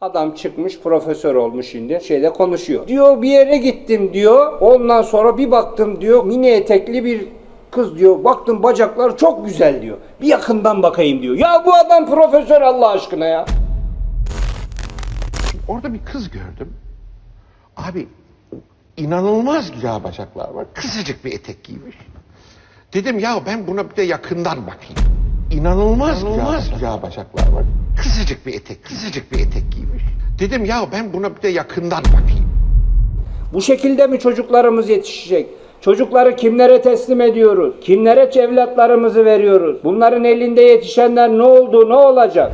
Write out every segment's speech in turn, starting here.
Adam çıkmış profesör olmuş şimdi şeyde konuşuyor. Diyor bir yere gittim diyor. Ondan sonra bir baktım diyor mini etekli bir kız diyor. Baktım bacaklar çok güzel diyor. Bir yakından bakayım diyor. Ya bu adam profesör Allah aşkına ya. Orada bir kız gördüm. Abi inanılmaz güzel bacaklar var. Kısacık bir etek giymiş. Dedim ya ben buna bir de yakından bakayım. İnanılmaz, güzel, güzel bacaklar var. Kısacık bir etek, kısacık bir etek giymiş. Dedim ya ben buna bir de yakından bakayım. Bu şekilde mi çocuklarımız yetişecek? Çocukları kimlere teslim ediyoruz? Kimlere evlatlarımızı veriyoruz? Bunların elinde yetişenler ne oldu, ne olacak?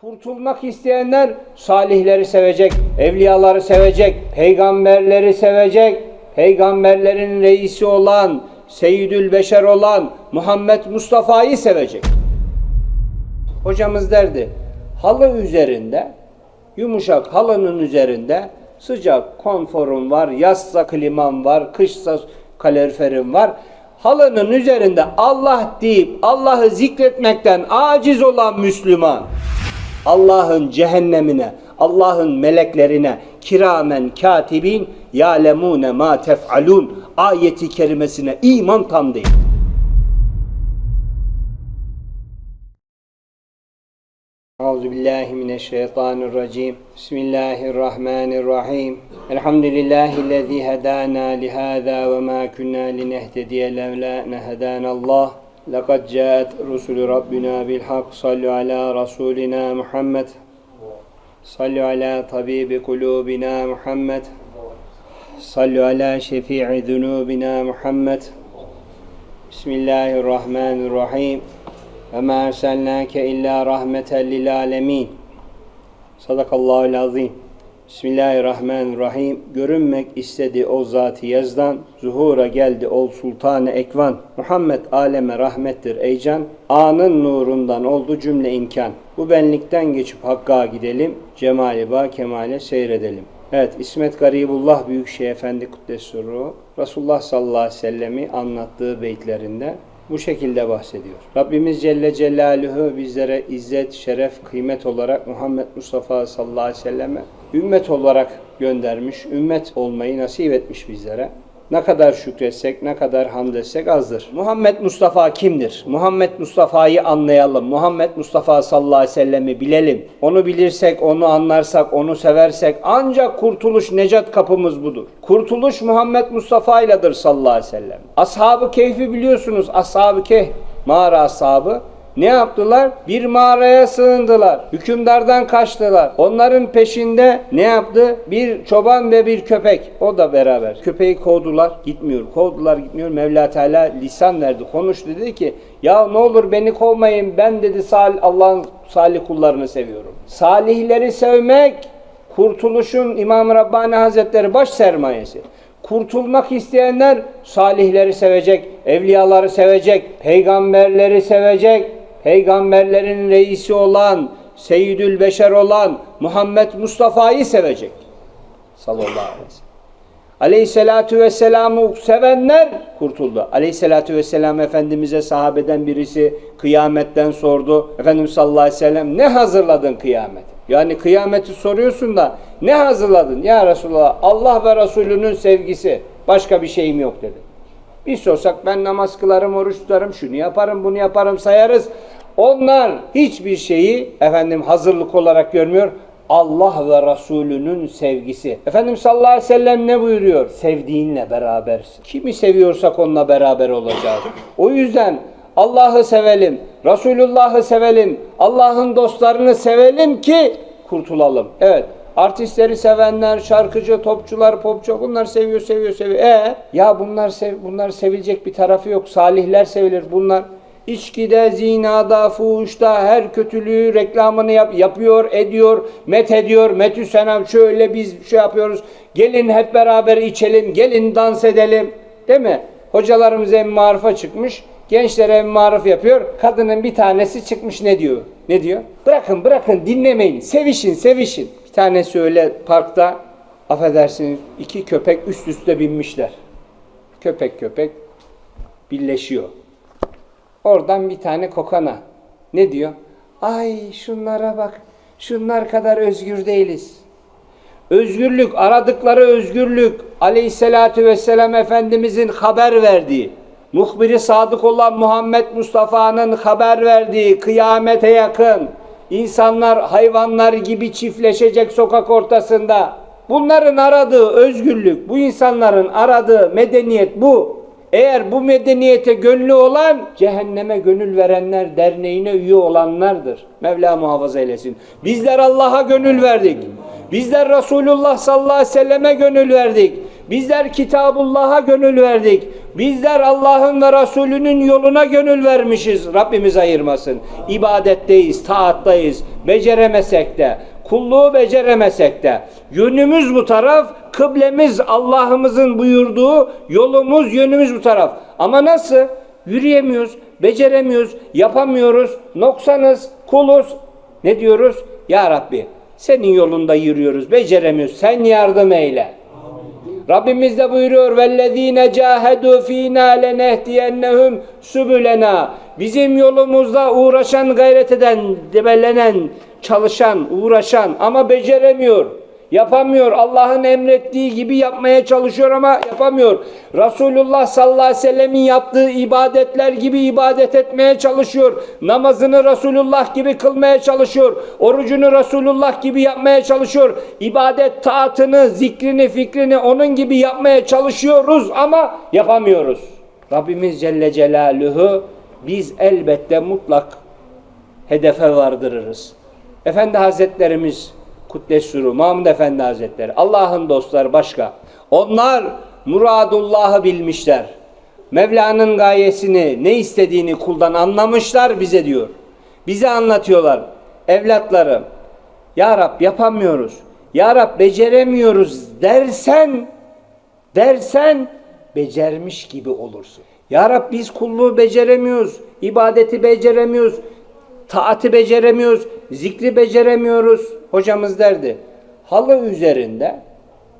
Kurtulmak isteyenler salihleri sevecek, evliyaları sevecek, peygamberleri sevecek, peygamberlerin reisi olan, Seyyidül Beşer olan Muhammed Mustafa'yı sevecek. Hocamız derdi, halı üzerinde, yumuşak halının üzerinde sıcak konforun var, yazsa kliman var, kışsa kaloriferin var. Halının üzerinde Allah deyip Allah'ı zikretmekten aciz olan Müslüman, Allah'ın cehennemine, Allah'ın meleklerine kiramen katibin yalemune ma tef'alun ayeti kerimesine iman tam değil. Euzu billahi mineşşeytanirracim. Bismillahirrahmanirrahim. Elhamdülillahi'llezî hedâna lihâzâ ve mâ kunnâ linehtediye levlâ ne hedânallah. Lekad câet rusulü rabbina bil hak. Sallu ala rasulina Muhammed. Sallu ala tabibi kulubina Muhammed. صلوا على طبيب قلوبنا محمد صلوا على شفيع ذنوبنا محمد بسم الله الرحمن الرحيم وما أرسلناك إلا رحمة للعالمين Sadakallahu azim. Bismillahirrahmanirrahim. Görünmek istedi o zat-ı yazdan, zuhura geldi ol sultanı ekvan. Muhammed aleme rahmettir ey can. Anın nurundan oldu cümle imkan. Bu benlikten geçip Hakk'a gidelim, cemali ba kemale seyredelim. Evet, İsmet Garibullah Büyükşehir Efendi Kuddesuru Resulullah sallallahu aleyhi ve sellemi anlattığı beytlerinde bu şekilde bahsediyor. Rabbimiz Celle Celaluhu bizlere izzet, şeref, kıymet olarak Muhammed Mustafa sallallahu aleyhi ve selleme ümmet olarak göndermiş, ümmet olmayı nasip etmiş bizlere. Ne kadar şükretsek, ne kadar hamd etsek azdır. Muhammed Mustafa kimdir? Muhammed Mustafa'yı anlayalım. Muhammed Mustafa sallallahu aleyhi ve sellemi bilelim. Onu bilirsek, onu anlarsak, onu seversek ancak kurtuluş, necat kapımız budur. Kurtuluş Muhammed Mustafa iledir sallallahu aleyhi ve sellem. Ashab-ı Keyf'i biliyorsunuz. Ashab-ı Kehf, mağara ashabı ne yaptılar? Bir mağaraya sığındılar. Hükümdardan kaçtılar. Onların peşinde ne yaptı? Bir çoban ve bir köpek. O da beraber. Köpeği kovdular. Gitmiyor. Kovdular gitmiyor. Mevla Teala lisan verdi. Konuştu dedi ki ya ne olur beni kovmayın. Ben dedi Allah'ın salih kullarını seviyorum. Salihleri sevmek kurtuluşun İmam Rabbani Hazretleri baş sermayesi. Kurtulmak isteyenler salihleri sevecek, evliyaları sevecek, peygamberleri sevecek, peygamberlerin reisi olan, Seyyidül Beşer olan Muhammed Mustafa'yı sevecek. Sallallahu aleyhi ve sellem. Aleyhissalatu vesselam'ı sevenler kurtuldu. Aleyhissalatu vesselam Efendimiz'e sahabeden birisi kıyametten sordu. Efendimiz sallallahu aleyhi ve sellem ne hazırladın kıyamete? Yani kıyameti soruyorsun da ne hazırladın? Ya Resulallah Allah ve Resulünün sevgisi. Başka bir şeyim yok dedi. Biz sorsak ben namaz kılarım, oruç tutarım, şunu yaparım, bunu yaparım sayarız. Onlar hiçbir şeyi efendim hazırlık olarak görmüyor. Allah ve Resulünün sevgisi. Efendimiz sallallahu aleyhi ve sellem ne buyuruyor? Sevdiğinle berabersin. Kimi seviyorsak onunla beraber olacağız. O yüzden Allah'ı sevelim, Resulullah'ı sevelim, Allah'ın dostlarını sevelim ki kurtulalım. Evet. Artistleri sevenler, şarkıcı, topçular, popçu bunlar seviyor, seviyor, seviyor. E ya bunlar sev bunlar sevilecek bir tarafı yok. Salihler sevilir bunlar. İçkide, zinada, fuhuşta her kötülüğü reklamını yap, yapıyor, ediyor, met ediyor. Metü senem şöyle biz şey yapıyoruz. Gelin hep beraber içelim, gelin dans edelim. Değil mi? Hocalarımız em marifa çıkmış. Gençlere em marif yapıyor. Kadının bir tanesi çıkmış ne diyor? Ne diyor? Bırakın bırakın dinlemeyin. Sevişin sevişin. Bir tanesi öyle parkta affedersiniz iki köpek üst üste binmişler. Köpek köpek birleşiyor. Oradan bir tane kokana. Ne diyor? Ay şunlara bak. Şunlar kadar özgür değiliz. Özgürlük, aradıkları özgürlük, aleyhissalatü vesselam Efendimizin haber verdiği, muhbiri sadık olan Muhammed Mustafa'nın haber verdiği kıyamete yakın, insanlar hayvanlar gibi çiftleşecek sokak ortasında. Bunların aradığı özgürlük, bu insanların aradığı medeniyet bu. Eğer bu medeniyete gönlü olan cehenneme gönül verenler derneğine üye olanlardır. Mevla muhafaza eylesin. Bizler Allah'a gönül verdik. Bizler Resulullah sallallahu aleyhi ve selleme gönül verdik. Bizler Kitabullah'a gönül verdik. Bizler Allah'ın ve Resulünün yoluna gönül vermişiz. Rabbimiz ayırmasın. İbadetteyiz, taattayız. Beceremesek de, kulluğu beceremesek de. Yönümüz bu taraf, kıblemiz Allah'ımızın buyurduğu yolumuz, yönümüz bu taraf. Ama nasıl? Yürüyemiyoruz, beceremiyoruz, yapamıyoruz, noksanız, kuluz. Ne diyoruz? Ya Rabbi senin yolunda yürüyoruz, beceremiyoruz. Sen yardım eyle. Rabbimiz de buyuruyor vellezine cahedu fina lenehdiyennehum subulena. Bizim yolumuzda uğraşan, gayret eden, debellenen, çalışan, uğraşan ama beceremiyor. Yapamıyor. Allah'ın emrettiği gibi yapmaya çalışıyor ama yapamıyor. Resulullah sallallahu aleyhi ve sellemin yaptığı ibadetler gibi ibadet etmeye çalışıyor. Namazını Resulullah gibi kılmaya çalışıyor. Orucunu Resulullah gibi yapmaya çalışıyor. İbadet taatını, zikrini, fikrini onun gibi yapmaya çalışıyoruz ama yapamıyoruz. Rabbimiz Celle Celaluhu biz elbette mutlak hedefe vardırırız. Efendi Hazretlerimiz Kuddesuru Mahmud Efendi Hazretleri Allah'ın dostları başka. Onlar muradullah'ı bilmişler. Mevla'nın gayesini, ne istediğini kuldan anlamışlar bize diyor. Bize anlatıyorlar. Evlatlarım, Ya Rab yapamıyoruz. Ya Rab beceremiyoruz dersen, dersen becermiş gibi olursun. Ya Rab biz kulluğu beceremiyoruz, ibadeti beceremiyoruz, taati beceremiyoruz, zikri beceremiyoruz. Hocamız derdi, halı üzerinde,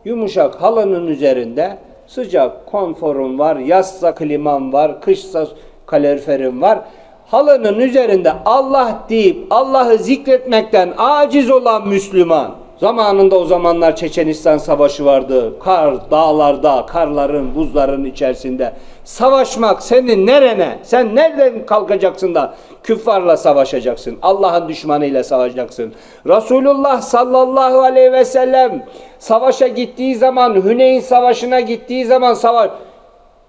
yumuşak halının üzerinde sıcak konforum var, yazsa klimam var, kışsa kaloriferim var. Halının üzerinde Allah deyip Allah'ı zikretmekten aciz olan Müslüman. Zamanında o zamanlar Çeçenistan savaşı vardı. Kar, dağlarda, karların, buzların içerisinde. Savaşmak senin nerene? Sen nereden kalkacaksın da küffarla savaşacaksın? Allah'ın düşmanıyla savaşacaksın. Resulullah sallallahu aleyhi ve sellem savaşa gittiği zaman, Hüneyn savaşına gittiği zaman savaş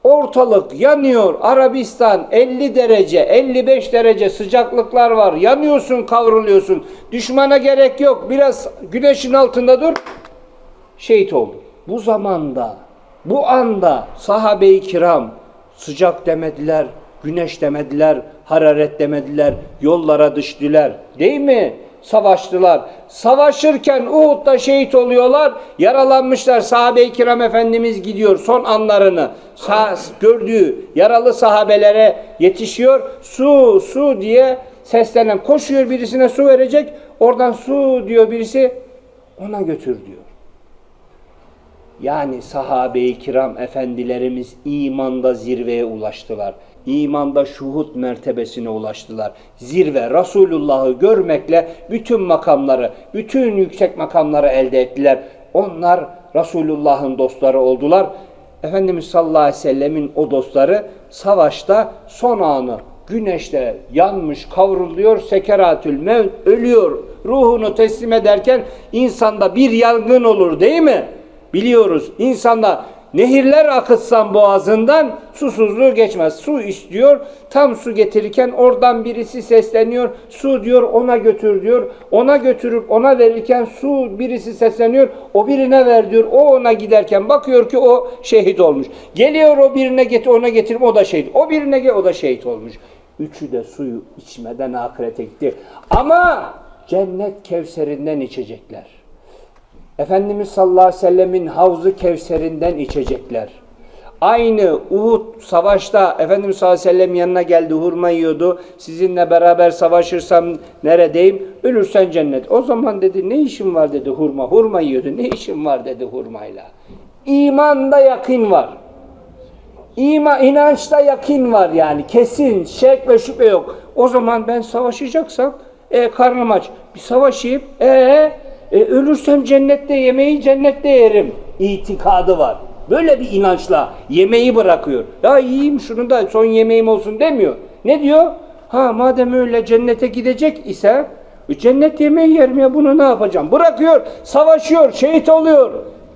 Ortalık yanıyor. Arabistan 50 derece, 55 derece sıcaklıklar var. Yanıyorsun, kavruluyorsun. Düşmana gerek yok. Biraz güneşin altında dur. Şehit oldu. Bu zamanda, bu anda sahabe-i kiram sıcak demediler, güneş demediler, hararet demediler, yollara düştüler. Değil mi? Savaştılar. Savaşırken Uhud'da şehit oluyorlar. Yaralanmışlar. Sahabe-i kiram Efendimiz gidiyor son anlarını. Sağ, gördüğü yaralı sahabelere yetişiyor. Su, su diye seslenen. Koşuyor birisine su verecek. Oradan su diyor birisi. Ona götür diyor. Yani sahabe-i kiram efendilerimiz imanda zirveye ulaştılar. İmanda şuhut mertebesine ulaştılar. Zirve Resulullah'ı görmekle bütün makamları, bütün yüksek makamları elde ettiler. Onlar Resulullah'ın dostları oldular. Efendimiz sallallahu aleyhi ve sellemin o dostları savaşta son anı güneşte yanmış, kavruluyor, sekeratül mevt ölüyor. Ruhunu teslim ederken insanda bir yangın olur değil mi? Biliyoruz insanda nehirler akıtsan boğazından susuzluğu geçmez. Su istiyor. Tam su getirirken oradan birisi sesleniyor. Su diyor ona götür diyor. Ona götürüp ona verirken su birisi sesleniyor. O birine ver diyor. O ona giderken bakıyor ki o şehit olmuş. Geliyor o birine getir ona getirip o da şehit. O birine gel o da şehit olmuş. Üçü de suyu içmeden ahirete gitti. Ama cennet kevserinden içecekler. Efendimiz sallallahu aleyhi ve sellemin havzu kevserinden içecekler. Aynı Uhud savaşta Efendimiz sallallahu aleyhi ve sellem yanına geldi hurma yiyordu. Sizinle beraber savaşırsam neredeyim? Ölürsen cennet. O zaman dedi ne işin var dedi hurma. Hurma yiyordu. Ne işin var dedi hurmayla. İmanda yakın var. İma, inançta yakin var yani kesin şek ve şüphe yok. O zaman ben savaşacaksam E karnım aç. Bir savaşayım. E, e ölürsem cennette yemeği cennette yerim. İtikadı var. Böyle bir inançla yemeği bırakıyor. Ya yiyeyim şunu da son yemeğim olsun demiyor. Ne diyor? Ha madem öyle cennete gidecek ise e, cennet yemeği yerim ya bunu ne yapacağım? Bırakıyor, savaşıyor, şehit oluyor.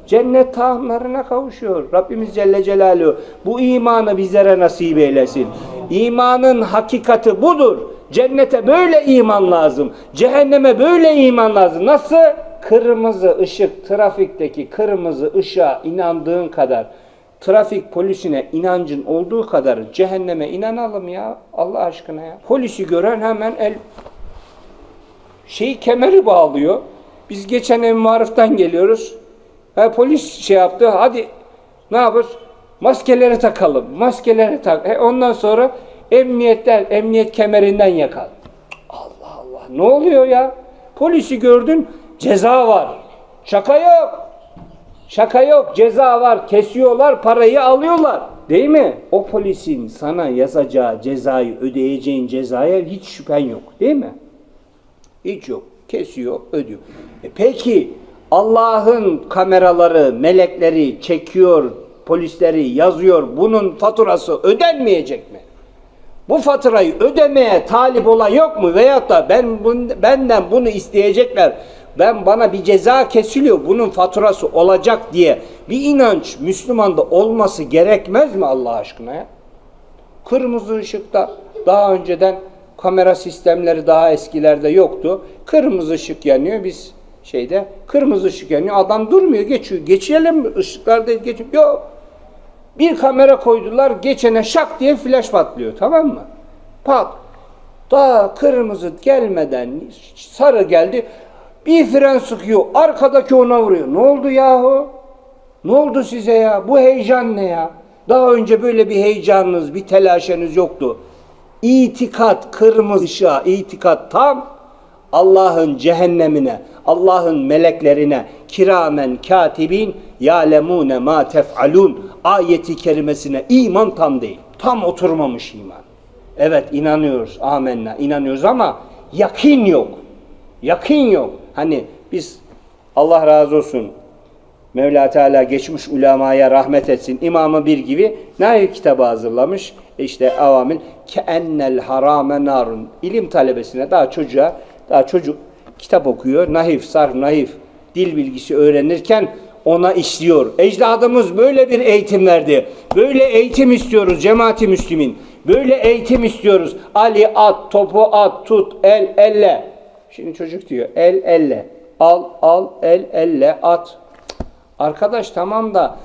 Cennet tahamlarına kavuşuyor. Rabbimiz Celle Celaluhu bu imanı bizlere nasip eylesin. İmanın hakikati budur. Cennete böyle iman lazım. Cehenneme böyle iman lazım. Nasıl? Kırmızı ışık, trafikteki kırmızı ışığa inandığın kadar, trafik polisine inancın olduğu kadar cehenneme inanalım ya. Allah aşkına ya. Polisi gören hemen el şeyi kemeri bağlıyor. Biz geçen ev mariften geliyoruz. Ha, polis şey yaptı. Hadi ne yapıyoruz? Maskeleri takalım. Maskeleri tak. E, ondan sonra emniyetten, emniyet kemerinden yakal. Allah Allah. Ne oluyor ya? Polisi gördün ceza var. Şaka yok. Şaka yok. Ceza var. Kesiyorlar. Parayı alıyorlar. Değil mi? O polisin sana yazacağı cezayı, ödeyeceğin cezaya hiç şüphen yok. Değil mi? Hiç yok. Kesiyor, ödüyor. E peki Allah'ın kameraları, melekleri çekiyor, polisleri yazıyor. Bunun faturası ödenmeyecek mi? Bu faturayı ödemeye talip olan yok mu? Veyahut da ben benden bunu isteyecekler. Ben bana bir ceza kesiliyor. Bunun faturası olacak diye bir inanç Müslümanda olması gerekmez mi Allah aşkına ya? Kırmızı ışıkta daha önceden kamera sistemleri daha eskilerde yoktu. Kırmızı ışık yanıyor biz şeyde kırmızı ışık yanıyor adam durmuyor geçiyor. Geçelim ışıklarda geçiyor. Yok. Bir kamera koydular geçene şak diye flash patlıyor tamam mı? Pat. Daha kırmızı gelmeden sarı geldi. Bir fren sıkıyor. Arkadaki ona vuruyor. Ne oldu yahu? Ne oldu size ya? Bu heyecan ne ya? Daha önce böyle bir heyecanınız, bir telaşeniz yoktu. İtikat kırmızı ışığa, itikat tam Allah'ın cehennemine, Allah'ın meleklerine kiramen katibin yalemune ma tef'alun ayeti kerimesine iman tam değil. Tam oturmamış iman. Evet inanıyoruz amenna inanıyoruz ama yakin yok. Yakin yok. Hani biz Allah razı olsun Mevla Teala geçmiş ulemaya rahmet etsin. İmamı bir gibi nail kitabı hazırlamış. İşte avamil keennel harame narun. İlim talebesine daha çocuğa daha çocuk kitap okuyor. Nahif, sarf, naif dil bilgisi öğrenirken ona işliyor. Ecdadımız böyle bir eğitim verdi. Böyle eğitim istiyoruz cemaati müslümin. Böyle eğitim istiyoruz. Ali at, topu at, tut, el, elle. Şimdi çocuk diyor el, elle. Al, al, el, elle, at. Arkadaş tamam da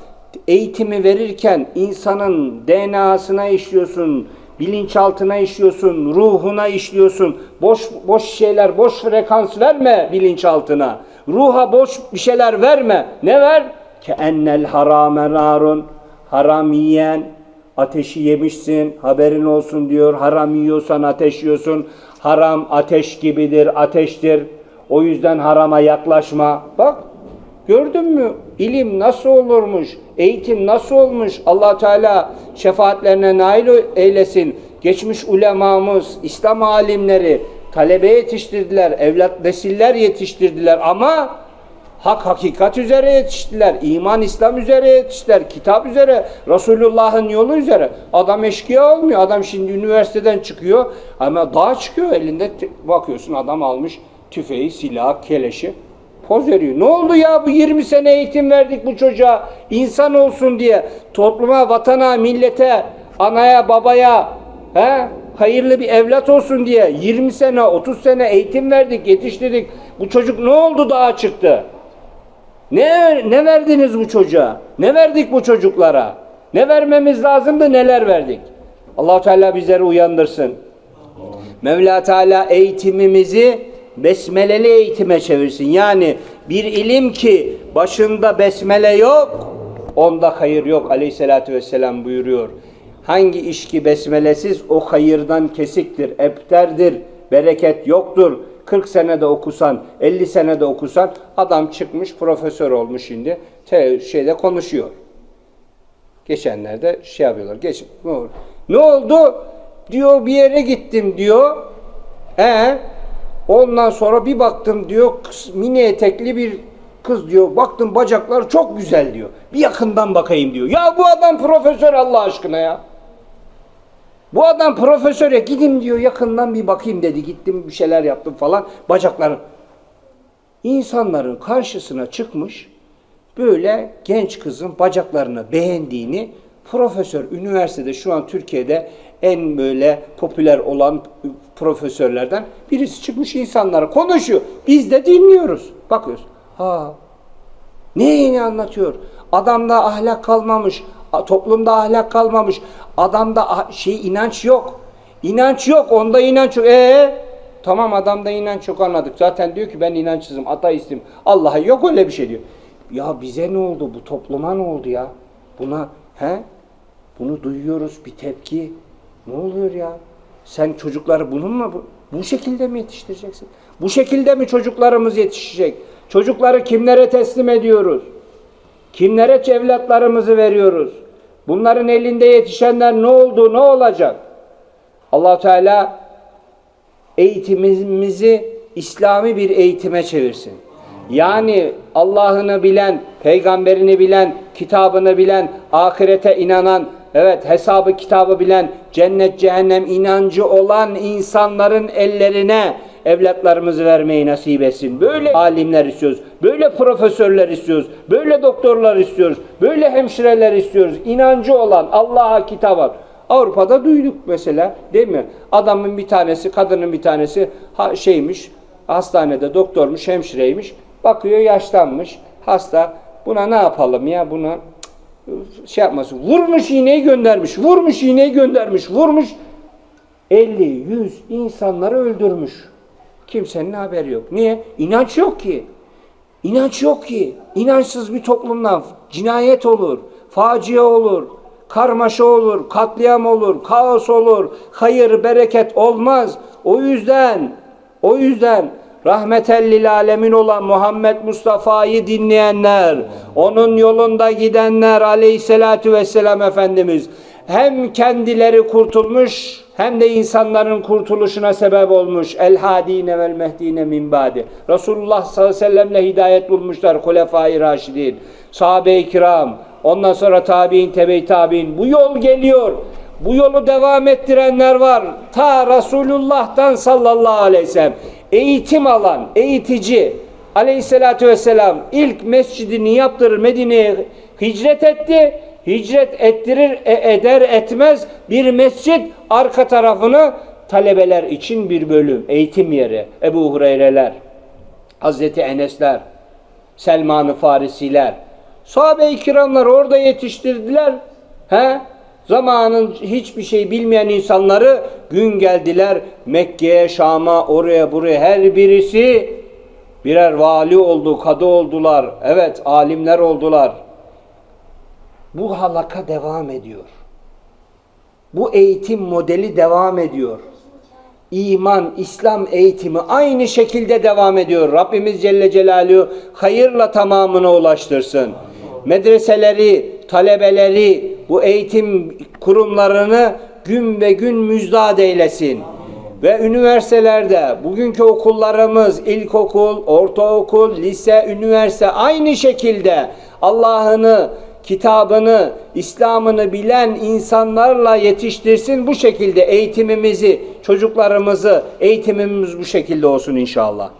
eğitimi verirken insanın DNA'sına işliyorsun, bilinçaltına işliyorsun, ruhuna işliyorsun. Boş boş şeyler, boş frekans verme bilinçaltına. Ruha boş bir şeyler verme. Ne ver? Ke ennel harame narun. Haram yiyen ateşi yemişsin. Haberin olsun diyor. Haram yiyorsan ateş yiyorsun. Haram ateş gibidir, ateştir. O yüzden harama yaklaşma. Bak Gördün mü? İlim nasıl olurmuş? Eğitim nasıl olmuş? Allah Teala şefaatlerine nail eylesin. Geçmiş ulemamız, İslam alimleri talebe yetiştirdiler, evlat nesiller yetiştirdiler ama hak hakikat üzere yetiştiler. iman İslam üzere yetiştiler. Kitap üzere, Resulullah'ın yolu üzere. Adam eşkıya olmuyor. Adam şimdi üniversiteden çıkıyor ama daha çıkıyor elinde bakıyorsun adam almış tüfeği, silah, keleşi poz veriyor. Ne oldu ya bu 20 sene eğitim verdik bu çocuğa insan olsun diye topluma, vatana, millete, anaya, babaya he? hayırlı bir evlat olsun diye 20 sene, 30 sene eğitim verdik, yetiştirdik. Bu çocuk ne oldu daha çıktı? Ne ne verdiniz bu çocuğa? Ne verdik bu çocuklara? Ne vermemiz lazımdı, neler verdik? Allah Teala bizleri uyandırsın. Mevla Teala eğitimimizi besmeleli eğitime çevirsin. Yani bir ilim ki başında besmele yok, onda hayır yok aleyhissalatü vesselam buyuruyor. Hangi iş ki besmelesiz o hayırdan kesiktir, epterdir, bereket yoktur. 40 senede okusan, 50 senede okusan adam çıkmış profesör olmuş şimdi te- şeyde konuşuyor. Geçenlerde şey yapıyorlar. Geç, ne oldu? Ne oldu? Diyor bir yere gittim diyor. E Ondan sonra bir baktım diyor mini etekli bir kız diyor. Baktım bacakları çok güzel diyor. Bir yakından bakayım diyor. Ya bu adam profesör Allah aşkına ya. Bu adam profesöre gidin diyor yakından bir bakayım dedi. Gittim bir şeyler yaptım falan. Bacakları. İnsanların karşısına çıkmış böyle genç kızın bacaklarını beğendiğini profesör üniversitede şu an Türkiye'de en böyle popüler olan profesörlerden birisi çıkmış insanlara konuşuyor. Biz de dinliyoruz. Bakıyoruz. Ha Neyini anlatıyor? Adamda ahlak kalmamış, toplumda ahlak kalmamış, adamda şey inanç yok. İnanç yok, onda inanç yok. Ee, tamam adamda inanç yok anladık. Zaten diyor ki ben inançsızım, ateistim. Allah'a yok öyle bir şey diyor. Ya bize ne oldu? Bu topluma ne oldu ya? Buna he? Bunu duyuyoruz bir tepki. Ne oluyor ya? Sen çocukları bununla bu, bu şekilde mi yetiştireceksin? Bu şekilde mi çocuklarımız yetişecek? Çocukları kimlere teslim ediyoruz? Kimlere evlatlarımızı veriyoruz? Bunların elinde yetişenler ne oldu, ne olacak? allah Teala eğitimimizi İslami bir eğitime çevirsin. Yani Allah'ını bilen, peygamberini bilen, kitabını bilen, ahirete inanan, evet hesabı kitabı bilen, cennet cehennem inancı olan insanların ellerine evlatlarımızı vermeyi nasip etsin. Böyle alimler istiyoruz, böyle profesörler istiyoruz, böyle doktorlar istiyoruz, böyle hemşireler istiyoruz. İnancı olan Allah'a kitaba. Avrupa'da duyduk mesela değil mi? Adamın bir tanesi, kadının bir tanesi ha, şeymiş, hastanede doktormuş, hemşireymiş. Bakıyor yaşlanmış, hasta. Buna ne yapalım ya? Buna şey yapmasın. Vurmuş iğneyi göndermiş, vurmuş iğneyi göndermiş, vurmuş. 50, 100 insanları öldürmüş. Kimsenin haberi yok. Niye? İnanç yok ki. İnanç yok ki. İnançsız bir toplumdan cinayet olur, facia olur, karmaşa olur, katliam olur, kaos olur, hayır, bereket olmaz. O yüzden, o yüzden rahmetellil alemin olan Muhammed Mustafa'yı dinleyenler, onun yolunda gidenler aleyhissalatu vesselam Efendimiz hem kendileri kurtulmuş hem de insanların kurtuluşuna sebep olmuş. El hadine vel mehdine min ba'di. Resulullah sallallahu aleyhi ve sellemle hidayet bulmuşlar Hulefai Raşidin, sahabe-i kiram, ondan sonra tabi'in, tebe tabi'in. Bu yol geliyor. Bu yolu devam ettirenler var. Ta Resulullah'tan sallallahu aleyhi ve sellem eğitim alan, eğitici aleyhissalatü vesselam ilk mescidini yaptırır Medine'ye hicret etti hicret ettirir e- eder etmez bir mescit arka tarafını talebeler için bir bölüm eğitim yeri. Ebu Hureyreler Hazreti Enesler Selman-ı Farisiler. Sahabe-i kiramlar orada yetiştirdiler. He? Zamanın hiçbir şey bilmeyen insanları gün geldiler Mekke'ye Şam'a oraya buraya her birisi birer vali oldu kadı oldular. Evet alimler oldular bu halaka devam ediyor. Bu eğitim modeli devam ediyor. İman, İslam eğitimi aynı şekilde devam ediyor. Rabbimiz Celle Celaluhu hayırla tamamına ulaştırsın. Medreseleri, talebeleri, bu eğitim kurumlarını gün ve gün müjdat eylesin. Ve üniversitelerde bugünkü okullarımız ilkokul, ortaokul, lise, üniversite aynı şekilde Allah'ını, kitabını, İslam'ını bilen insanlarla yetiştirsin. Bu şekilde eğitimimizi, çocuklarımızı, eğitimimiz bu şekilde olsun inşallah.